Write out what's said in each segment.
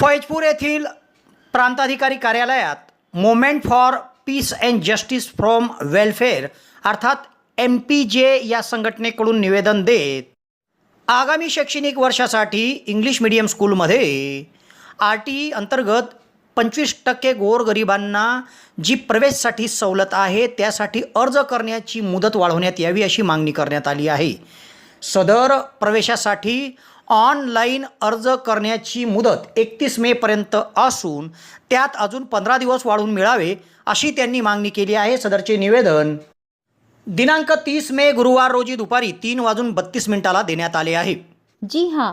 फैजपूर येथील प्रांताधिकारी कार्यालयात movement for peace and justice from welfare अर्थात एम पी जे या संघटनेकडून निवेदन देत आगामी शैक्षणिक वर्षासाठी इंग्लिश मीडियम स्कूलमध्ये आर टी ई अंतर्गत पंचवीस टक्के गोरगरिबांना जी प्रवेशसाठी सवलत आहे त्यासाठी अर्ज करण्याची मुदत वाढवण्यात यावी अशी मागणी करण्यात आली आहे. सदर प्रवेशासाठी ऑनलाईन अर्ज करण्याची मुदत एकतीस मेपर्यंत असून त्यात अजून पंधरा दिवस वाढवून मिळावे अशी त्यांनी मागणी केली आहे सदरचे निवेदन. दिनांक तीस मे गुरुवार रोजी दुपारी तीन वाजून बत्तीस मिनिटाला देण्यात आले आहे. जी हां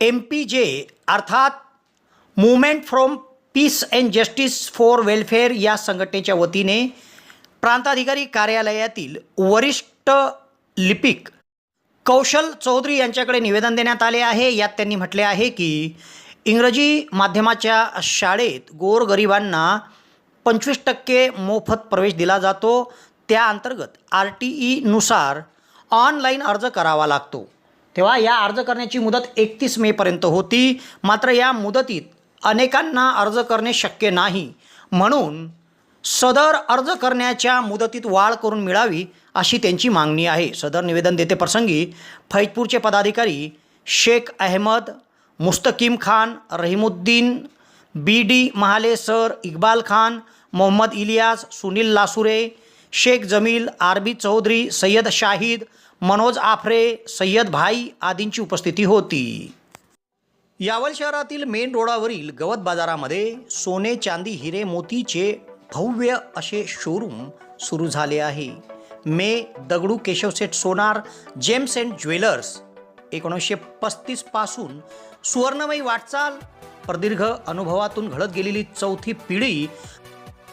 एम पी जे अर्थात movement from peace and justice for welfare या संघटनेच्या वतीने प्रांताधिकारी कार्यालयातील वरिष्ठ लिपिक कौशल चौधरी यांच्याकडे निवेदन देण्यात आले आहे. यात त्यांनी म्हटले आहे की इंग्रजी माध्यमाच्या शाळेत गोरगरिबांना पंचवीस टक्के मोफत प्रवेश दिला जातो. त्या अंतर्गत आर टी ईनुसार ऑनलाईन अर्ज करावा लागतो. तेव्हा या अर्ज करण्याची मुदत एकतीस मेपर्यंत होती. मात्र या मुदतीत अनेकांना अर्ज करणे शक्य नाही. म्हणून सदर अर्ज करण्याच्या मुदतीत वाढ करून मिळावी अशी त्यांची मागणी आहे. सदर निवेदन देते प्रसंगी फैजपूरचे पदाधिकारी Shaikh Ahmad Mustakim Khan Rahimuddin B D Mahale sir Iqbal Khan Mohammad Ilyas Sunil Lasure Shaikh Jamil R B Chaudhari Sayyad Shahid Manoj Afre Sayyad भाई आदींची उपस्थिती होती. यावल शहरातील मेन रोडावरील गवत बाजारामध्ये सोने चांदी हिरे मोतीचे भव्य असे शोरूम सुरू झाले आहे. मे Dagdu Keshavseth Sonar gems and jewellers एकोणीसशे पस्तीसपासून सुवर्णमयी वाटचाल प्रदीर्घ अनुभवातून घडत गेलेली चौथी पिढी